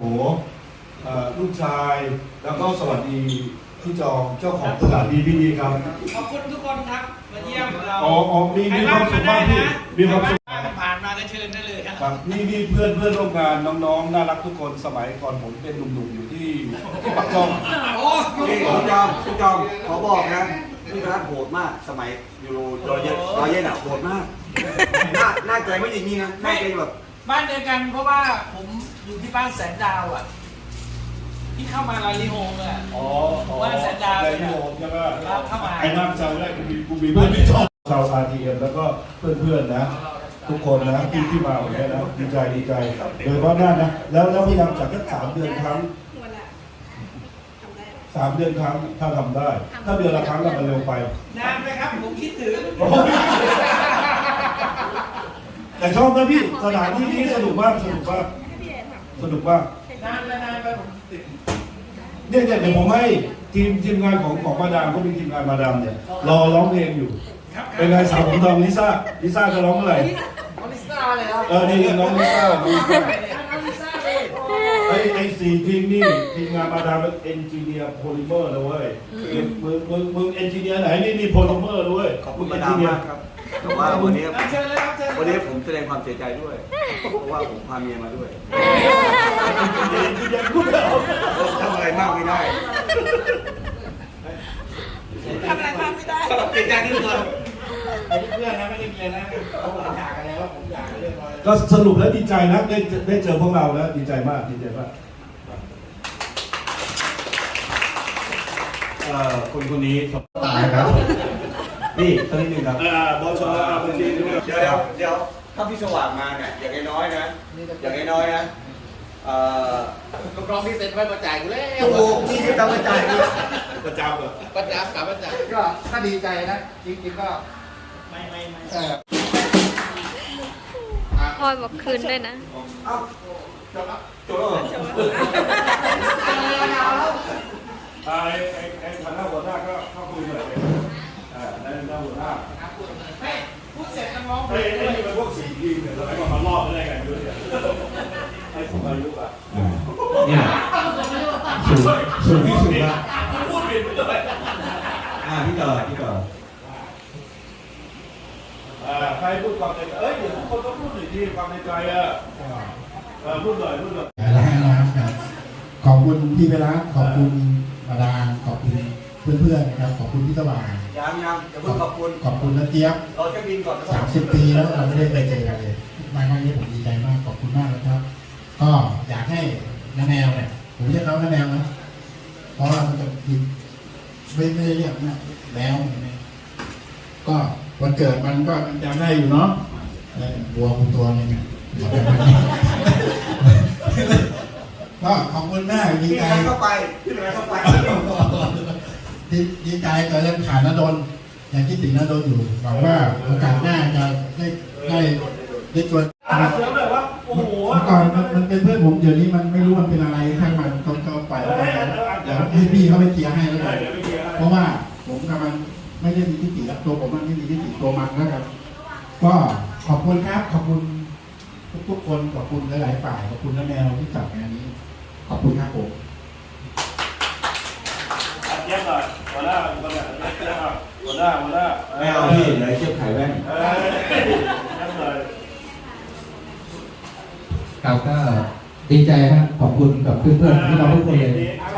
โอ้เอ่อลูกชาย แล้วก็สวัสดีพี่จองเจ้าของตลาดดีพี่ดีครับ ขอบคุณทุกคนครับ มาเยี่ยมเราอ๋ออ๋อมีมีความสุขมากพี่มีความสุขใรบ้งผ่านมาก็เชิญได้เลยครับครับนี่นี่เพื่อนเพื่อนร่วมงานน้องๆ น่ารักทุกคนสมัยก่อนผมเป็นหนุ่มๆอยู่ที่ที่ปักช่องโอ้นี่คุณจอมคุณจอมขอบอกนะพี่รัฐโหดมากสมัยยูโรรอยเย็นรอยเย็นอะโหดมากหน้าหน้าใจไม่อย่างนี้นะหน้าใจแบบบ้านเดียวกันเพราะว่าผม อยู่ที่บ้านแสนดาวอะ ที่เข้ามาลาลีโฮมอะ อ๋ออ๋อว่าแสนดาวในที่โฮมใช่ไหมครับเข้ามา ไอ้น้ำจำได้กูมีกูมีเพื่อนที่ชอบชาวอาทีเอ็มแล้วก็เพื่อนๆนะ ทุกคนนะที่ที่มาวันนี้นะดีใจดีใจโดยเฉพาะหน้านะแล้วแล้วพยายามจัดแค่สามเดือนครั้งวันละทำได้ สามเดือนครั้งถ้าทำได้ ถ้าเดือนละครั้งก็มันเร็วไป นานไหมครับ ผมคิดถึง แต่ชอบนะพี่สถานที่นี้สนุกมากสนุกมากให้พี่เอ็นค่ะ สนุกมากนานไปนานไปผมคิดถึงเนี่ยเนี่ยเดี๋ยวผมให้ทีมทีมงานของของมาดามก็มีทีมงานมาดามเนี่ยรอร้องเพลงอยู่ ครับเป็นไงสาวผมทองลิซ่าลิซ่าจะร้องเมื่อไหร่น้องลิซ่าเลยครับเออนี่น้องลิซ่าน้องลิซ่าน้องลิซ่าเลยไอ้ไอ้สี่ทีมนี่ทีมงานมาดามเป็นเอนจิเนียร์โพลิเมอร์นะเว้ยมึงมึงมึงเอนจิเนียร์ไหนนี่นี่โพลิเมอร์ด้วยขอบคุณมาดามมากครับ แต่ว่าวันนี้เชิญเลยครับเชิญเลยวันนี้ผมแสดงความเสียใจด้วย เพราะว่าผมพาเมียมาด้วยยังพูดไม่ออกทำอะไรมากไม่ได้ทำอะไรบ้างไม่ได้เสียใจที่สุดไอ้เพื่อนนะไม่ได้มีอะไรนะเขาผมอยากกันแล้วผมอยากกันเรียบร้อยแล้วก็สรุปแล้วดีใจนะได้ได้เจอพวกเราแล้วดีใจมากดีใจมากเอ่อคนคนนี้ตายครับ นี่สักนิดนึงครับอ่าบอชอ่าบัญชีด้วยเดี๋ยวเดี๋ยวเดี๋ยวถ้าพี่สว่างมาเนี่ยอย่างน้อยๆนะ อย่างน้อยๆนะเอ่อลูกน้องที่เซ็นไว้มาจ่ายกูแล้วถูกนี่คือตามกระจายนี่ประจำเหรอประจำกลับมาจ่ายก็ถ้าดีใจนะจริงๆก็ไม่ไม่ไม่เออพลอยบอกคืนด้วยนะเอ้าจบแล้วโจโร่ไอ้ไอ้ไอ้ฐานะหัวหน้าก็เข้าคุยหน่อย เลยอ่าในฐานะหัวหน้าเฮ้ยพูดเสร็จต้องร้องเพลไอ้งไอ้ด้วยนี่เป็นพวกสี่ทีมเนี่ยเราให้มันมารอบได้ไงด้วยเนี่ยไอ้ผมอายุอะเนี่ยสูงสูงที่สุดละพูดผิดไปเลยอ่าพี่ต่อพี่ต่ออ่าใครพูดความในใจเอ้ยเดี๋ยวทุกคนก็พูดหน่อยทีความในใจอะเออพูดหน่อยพูดหน่อยและให้นะครับขอบคุณพี่เวลาขอบคุณ เพื่อนๆนะครับขอบคุณพี่สว่างยังยังจะพูดขอบคุณขอบคุณนะเจี๊ยบเราจะบินก่อนนะคสารับมสิบปีแล้วเราไม่ได้ไปเจอกันเลยมาครั้งนี้ผมดีใจมากขอบคุณมากนะครับ ก็อยากให้น้าแนวเนี่ยผมเรียกเขาน้าแนวนะเพราะว่ามันจะผิดไม่ไม่ได้เรียกนะแล้วก็วันเกิดมันก็จำได้อยู่เนาะแล้วบัวคุณตัวหนึงเนี่ยเดี๋ยวไปวันนี้ก็ขอบคุณมากดีพี่ใจไหนเข้าไปพี่ไหนเข้าไป ดีดีใจแต่ยังขาดนดลยังคิดถึงนดลอยู่หวังว่าโอกาสหน้าจะได้ได้ได้ชวนอ่าเสือแบบว่าโอ้โหเมื่อก่อนมันมันเป็นเพื่อนผมเดี๋ยวนี้มันไม่รู้มันเป็นอะไรข้างมันต้องเข้าไปแล้วกันเดี๋ยวให้พี่เขาไปเคลียร์ให้แล้วกันเดี๋ยวไปเคลียร์ให้เพราะว่าผมกับมันไม่ได้มีทิฏฐิแล้วตัวผมมันไม่มีทิฏฐิตัวมันแล้วกันก็ขอบคุณครับขอบคุณทุกๆคนขอบคุณหลายๆฝ่ายขอบคุณน้าแมวที่จัดงานนี้ ขอบคุณครับผม หมหน่อยหัวหน้าหัวหน้าเยี่ยมหน่อยหัวหน้าหัวหน้าไม่เอาพี่ไหนเชือกไข่แว่นเออเยี่ยมหน่อยครับก็ดีใจครับขอบคุณกับเพื่อนๆพี่น้องทุกคนเลย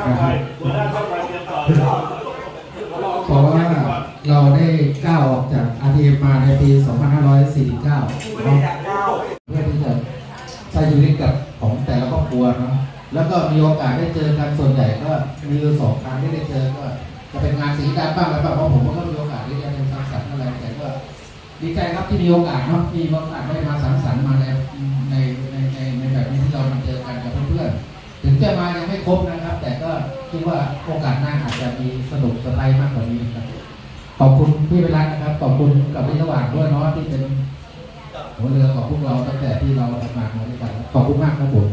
นะครับหัวหน้าช่าไฟเรียมต่อเพราะว่าเราได้ก้าวออกจาก RTM มาในปี 2549เนาะอยากก้าวเพื่อที่จะใช้ชีวิตกับของแต่ละครอบครัวเนาะ แล้วก็มีโอกาสได้เจอกันส่วนใหญ่ก็มีสองครั้งที่ได้เจอก็จะเป็นงานสีดำบ้างอะไรบ้างเพราะผมก็มีโอกาสได้เรียนสังสรรค์อะไรแต่ก็ดีใจครับที่มีโอกาสเนาะมีโอกาสได้มาสังสรรค์มาในในในในในแบบนี้ที่เรามาเจอกันกับเพื่อนๆถึงจะมายังไม่ครบนะครับ แต่ก็คิดว่าโอกาสหน้าอาจจะมีสนุกสไลด์มากกว่านี้ครับขอบคุณพี่เวลานะครับขอบคุณกับพี่สว่างด้วยเนาะที่เป็นหัวเรือของพวกเราตั้งแต่ที่เราทำงานมาด้วยกันขอบคุณมากครับผม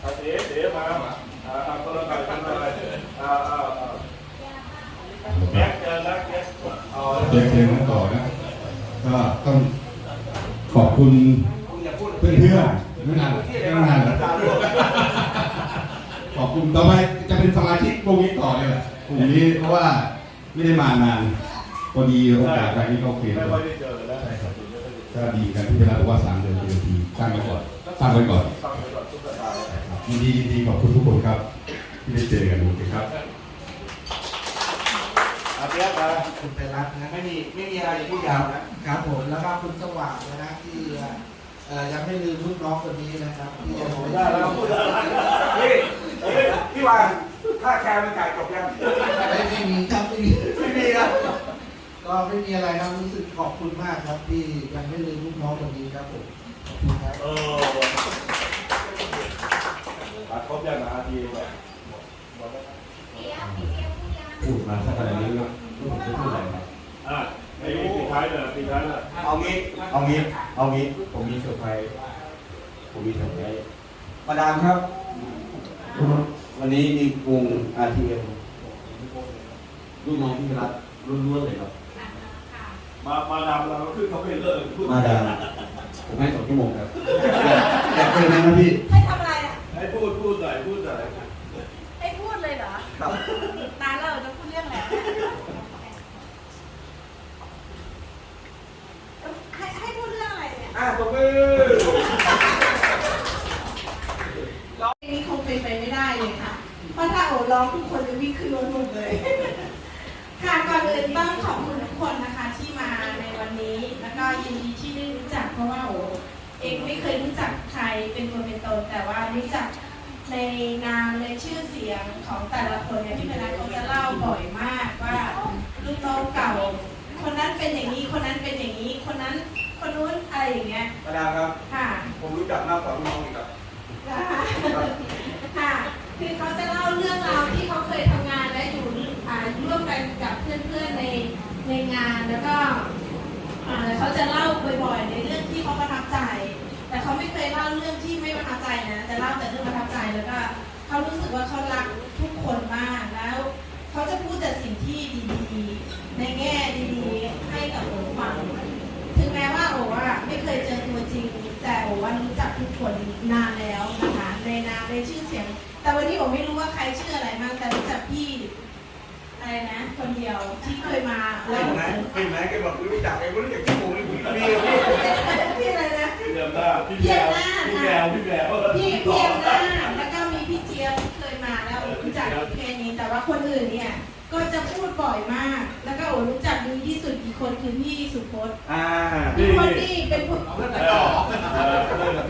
เอาเดี๋ยวเดี๋ยวมาอ่าเอาคนละไก่คนละไก่อ่าอ่าอ่าแยกเจอแล้วแยกเอา เจอเพลงนั้นต่อนะ ก็ต้องขอบคุณคุณอย่าพูดเพื่อนไม่นานไม่นานแล้วต่อไปจะเป็นสมาชิกวกนี้ต่อเลยแหละกลุ่มนี้เพราะว่าไม่ได้มานานพอดีโอกาสแบบนี้ก็โอเคแล้วค่อยได้เจอแล้วใช่ครับก็ดีกันที่เวลาบอกว่าสามเดือนเป็นทีสร้างไว้ก่อนสร้างไว้ก่อนฟังไปก่อนยินดียินดีขอบคุณทุกคนครับ ที่ได้เจอกันโอเคครับ อาเปียกนะคุณไปรักนะไม่มีไม่มีอะไรจะพูดยาวนะครับผมแล้วก็คุณสว่างนะที่เอ่อยังไม่ลืมลูกน้องคนนี้นะครับที่ยังไม่ได้แล้วพูดอะไรพี่พี่วานค่าแคร์มันจ่ายจบยังไม่ไม่มีครับไม่มีไม่มีนะก็ไม่มีอะไรครับรู้สึกขอบคุณมากครับที่ยังไม่ลืมลูกน้องคนนี้ครับผมขอบคุณครับเออตัดครบยังนะอาทีแบบพูดมาสักขนาดนี้แล้วผมจะพูด อะไรครับอะไอ้ปีท้ายเลยปีท้ายเลยเอางี้ เอางี้ เอางี้ ผมมีเซอร์ไพรส์ผมมีเซอร์ไพรส์มาดามครับ วันนี้มีกรุง RTM ลูกน้องพี่รัฐล้วนๆเลยครับ มามาดำเราก็ขึ้นเขาไม่เลิกพูดมาดามผมให้สองชั่วโมงครับอยากเจอไหมครับพี่ ให้ทำอะไรอะ ให้พูดพูดหน่อยพูดหน่อย ให้พูดเลยเหรอ ครับ นานแล้วเราจะพูดเรื่องอะไรให้ให้พูดเรื่องอะไรเนี่ย อะตบมือ ร้องเพลงนี้คงเป็นไปไม่ได้เลยค่ะ เพราะถ้าโอ้ร้องทุกคนจะวิ่งขึ้นรถหมดเลย ค่ะก่อนอื่น ต้องขอบคุณทุกคนนะคะที่มาในวันนี้ แล้วก็ยินดีที่ได้รู้จักเพราะว่าโอ้เองไม่เคยรู้จักใครเป็นตัวเป็นตนแต่ว่ารู้จักในนามในชื่อเสียงของแต่ละคนเนี่ยพี่เป็นนัเขาจะเล่าบ่อยมากว่าลูกน้องเก่า คนนั้นเป็นอย่างนี้คนนั้นเป็นอย่างนี้ คนนั้นคนนู้นอะไรอย่างเงี้ยมาดามครับ ค่ะผมรู้จักมากกว่าลูกน้องอีกครับนะคะค่ะคือเขาจะเล่าเรื่องราวที่เขาเคยทำงานและอยู่อ่าร่วมกันกับเพื่อนๆ ในงานแล้วก็เขาจะเล่าบ่อยๆ ในเรื่องที่เขาประทับใจ แต่เขาไม่เคยเล่าเรื่องที่ไม่ประทับใจนะจะเล่าแต่เรื่องประทับใจแล้วก็เขารู้สึกว่าเขารักทุกคนมากแล้วเขาจะพูดแต่สิ่งที่ดีๆ ในแง่ดีๆ ให้กับโอฟัง ถึงแม้ว่าโอว่าไม่เคยเจอตัวจริง แต่โอว่ารู้จักทุกคนนานแล้วนะคะในนามในชื่อเสียง แต่วันนี้โอไม่รู้ว่าใครชื่ออะไรบ้าแต่รู้จักพี่ อะไรนะคนเดียวที่เคยมาเห็นไหมเห็นไหมแกบอกรู้จักแกไม่รู้จักชั่วโมงนี่ผมพี่พี่พี่อะไรนะ พี่เดิมหน้าพี่แกวพี่แกวพี่แกวพี่เพียงหน้าแล้วก็มีพี่เจี๊ยบที่เคยมาแล้วโอรู้จักแค่นี้แต่ว่าคนอื่นเนี่ยก็จะพูดบ่อยมาก แล้วก็โอรู้จักดีที่สุดกี่คนคือพี่สุพจน์อ่า พี่พจน์นี่เป็นคน เออ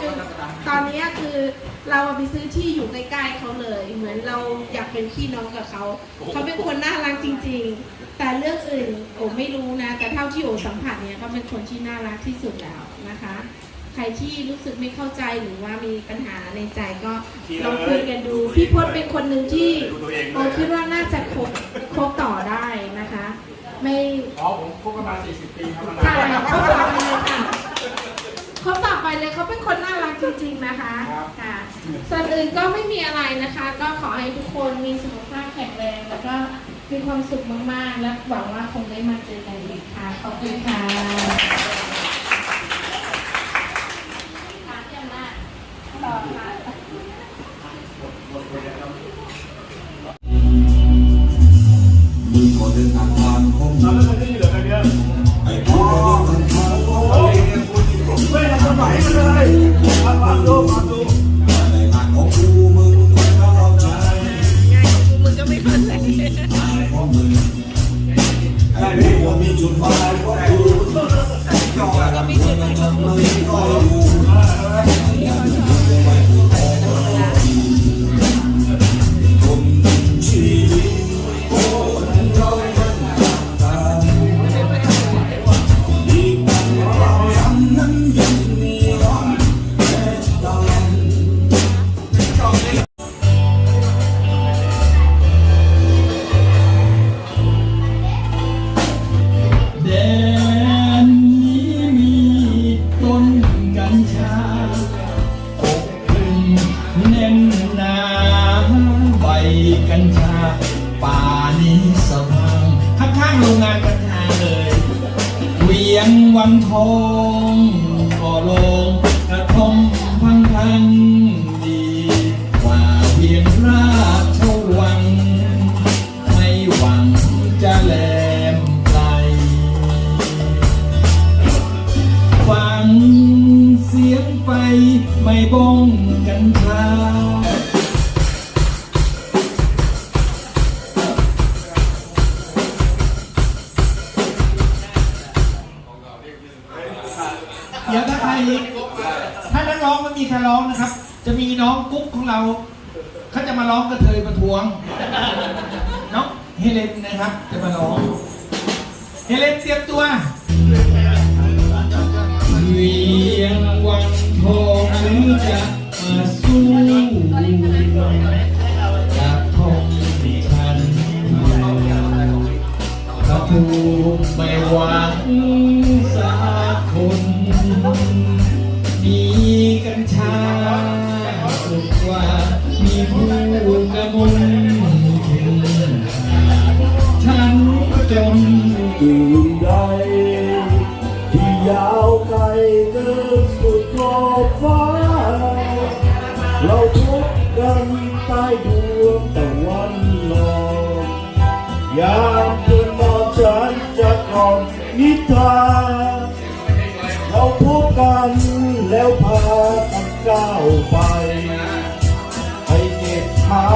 จนตอนนี้คือเราไปซื้อที่อยู่ใกล้ๆเขาเลย เหมือนเราอยากเป็นพี่น้องกับเขาเขาเป็นคนน่ารักจริง ๆ แต่เรื่องอื่นโอไม่รู้นะ แต่เท่าที่โอสัมผัสเนี่ยเขาเป็นคนที่น่ารักที่สุดแล้วนะคะ ใครที่รู้สึกไม่เข้าใจหรือว่ามีปัญหาในใจก็ลองคุยกันดูพี่พจน์เป็นคนหนึ่งที่โอคิดว่าน่าจะคบคบต่อได้นะคะ ไม่อ๋อผมคบกันมา40 ปีครับใช่เขาต่อไปเลยค่ะเขาต่ อไปเลยเขาเป็นคนน่ารักจริงๆนะคะค่ะส่วนอื่นก็ไม่มีอะไรนะคะ ก็ขอให้ทุกคนมีสุขภาพแข็งแรงแล้วก็มีความสุขมากๆ และหวังว่าคงได้มาเจอกันอีกค่ะขอบคุณค่ะ นอื่นใด ที่ยาวไกลเกินสุดขอบฟ้า เราพบกันใต้ดวงตะวันลอยยามคืนนอนฉันจะกล่อมนิทานเราพบกันแล้วพากันก้าวไป ให้เก็บไม้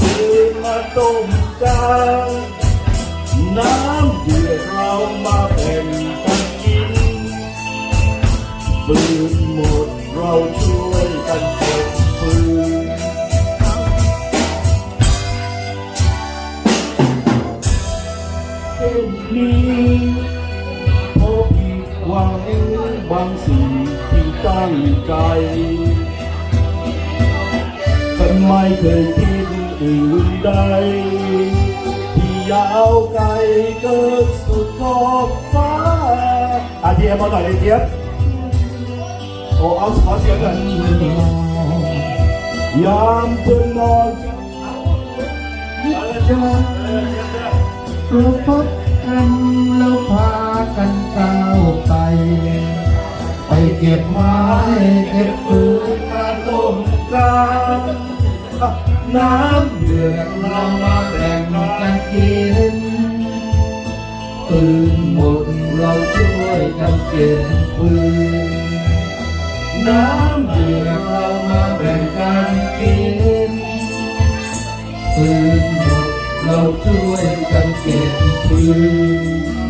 คืนมาต้มกัน งใจฉันไม่เคยคิดอื่นใด ที่ยาวไกลเกินสุดขอบฟ้าอาเทียมมาหน่อยเลยเจี๊ยบโอ้เอาขอเสียงหน่อยยามเธอนอนอาเลยเชียวมาเออเชียวเชียวเราพบกันแล้วพากันก้าวไป ไปเก็บไม้เก็บฟืนมาต้มกันน้ำเดือดเรามาแบ่งกันนกินปืนหมดเราช่วยกันเก็บปืนน้ำเดือดเรามาแบ่งกันกินปืนหมดเราช่วยกันเก็บปืน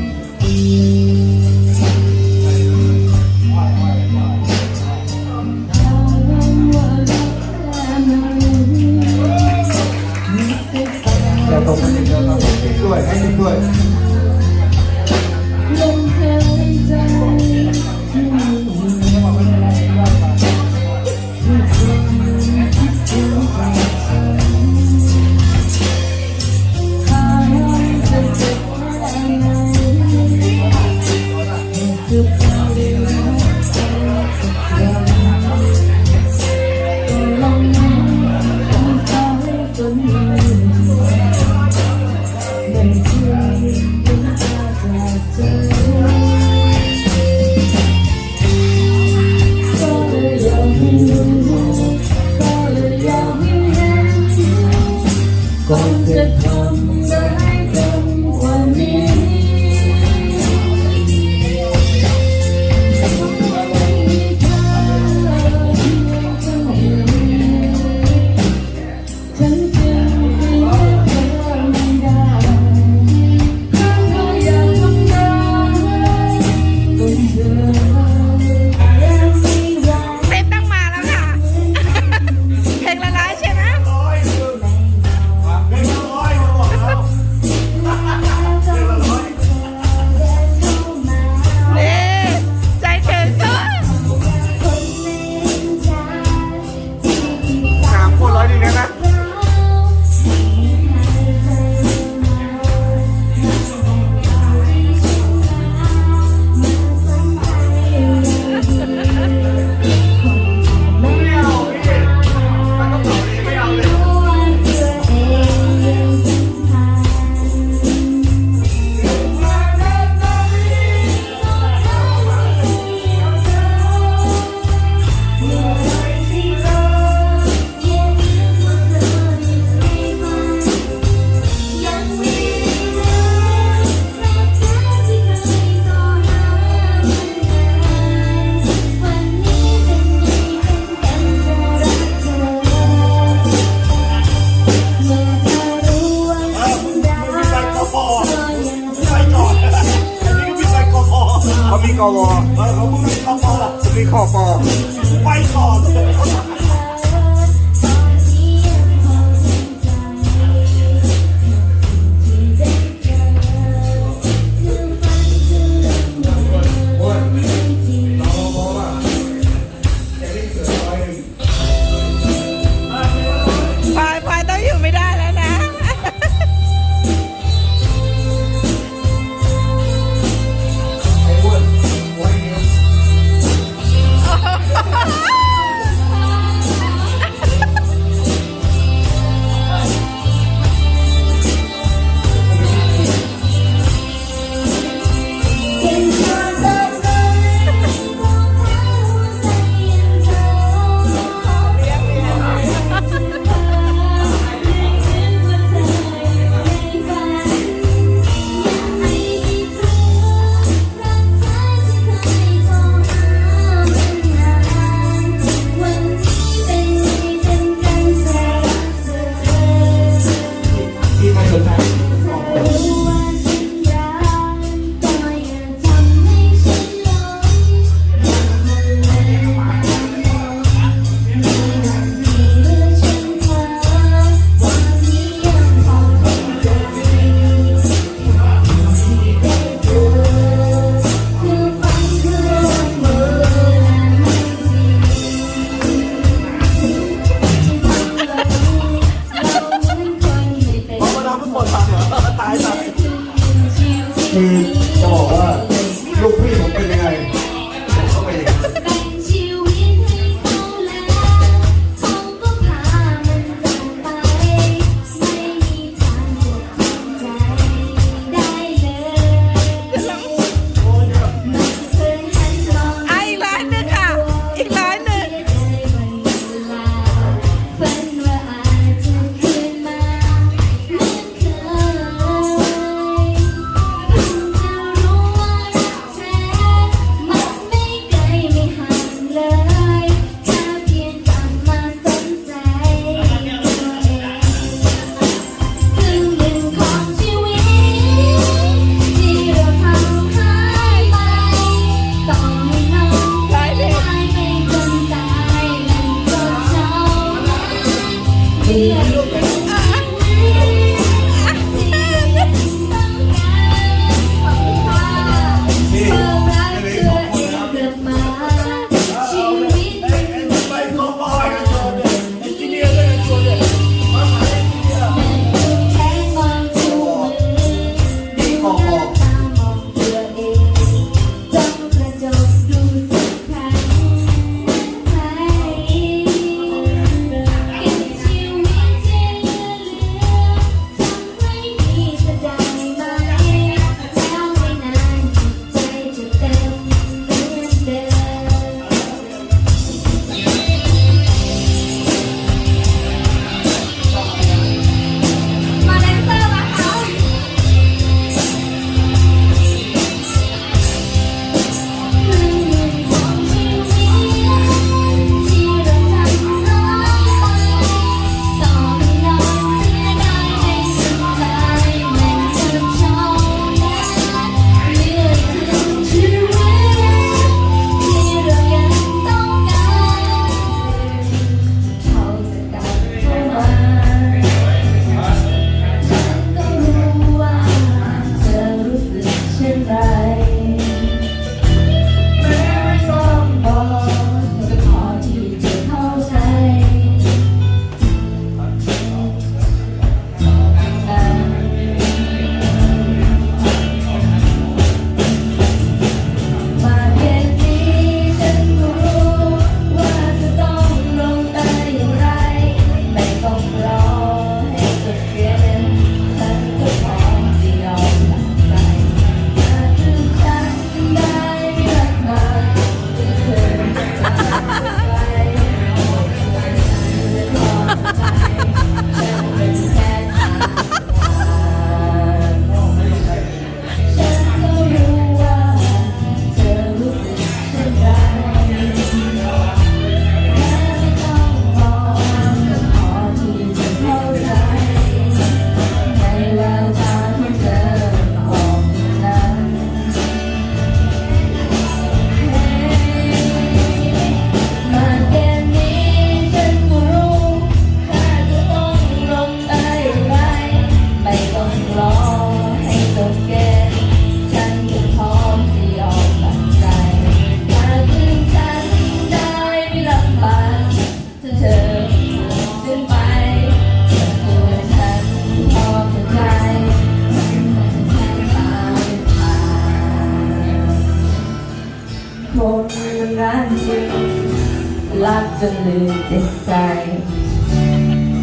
จนลืมจิตใจ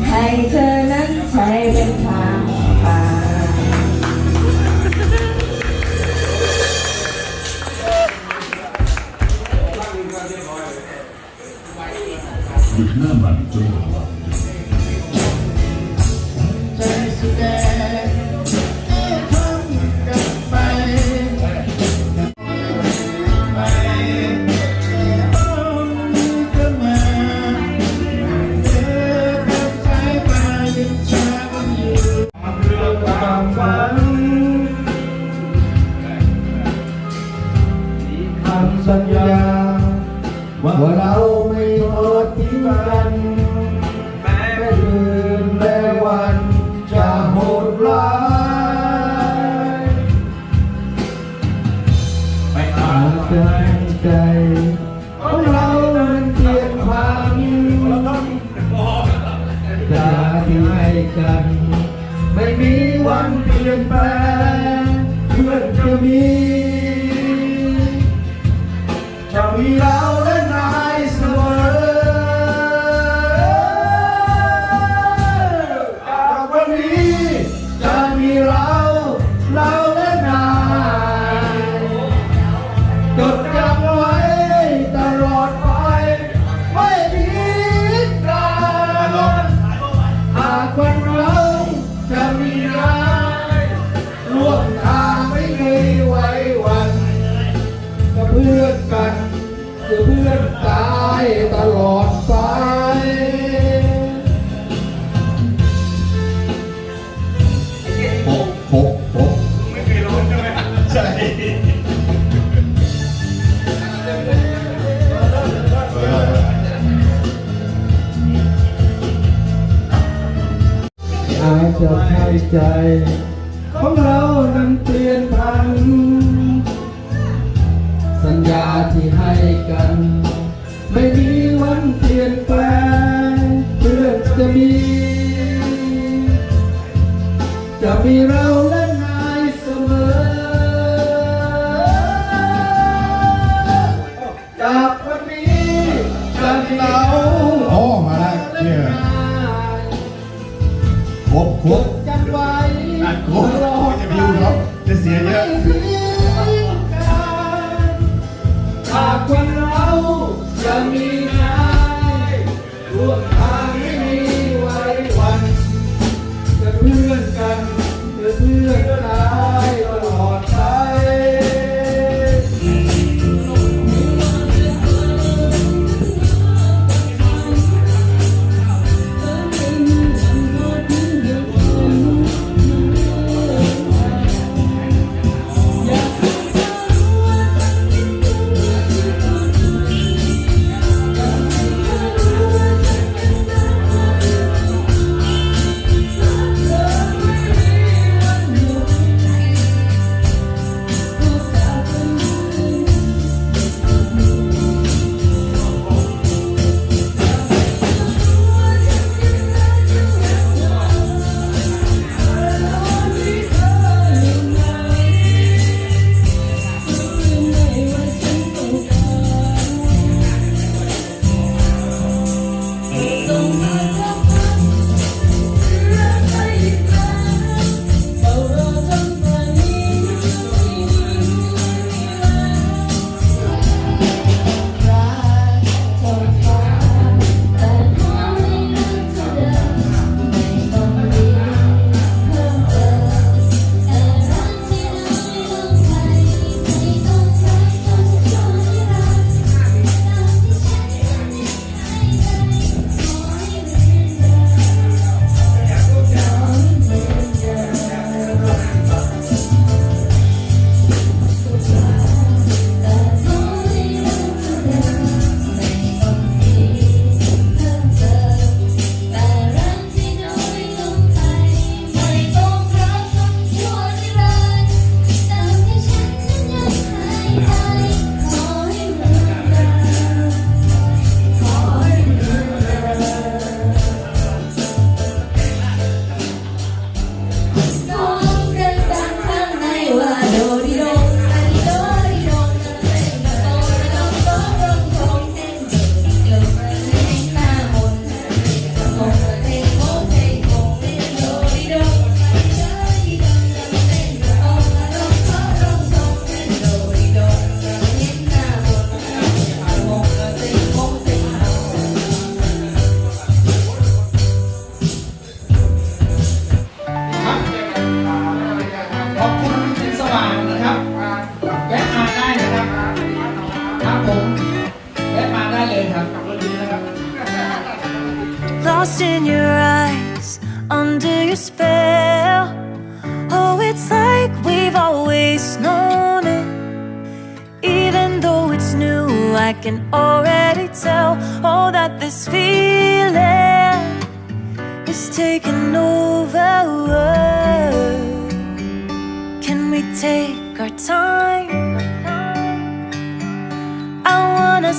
ให้เธอนั้นใช้เป็นทางำสัญญา ว่าเราไม่ทอดทิ้งกัน แม้คืนแม้วันจะโหดร้ายไปอาจจใจของเรานั้นเปลี่ยนพันจะที่ให้กัน ไม่มีวันเปลี่ยนแปลงเพื่อนจะมีากวันเราจะมีร้ายร่วมทางไม่เคยไว้วันกับเพื่อนกันคือเพื่อน ใจ ของเรานั้นเปลี่ยนพัน สัญญาที่ให้กัน ไม่มีวันเปลี่ยนแปลงเพื่อนจะมี จะมีเรา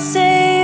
say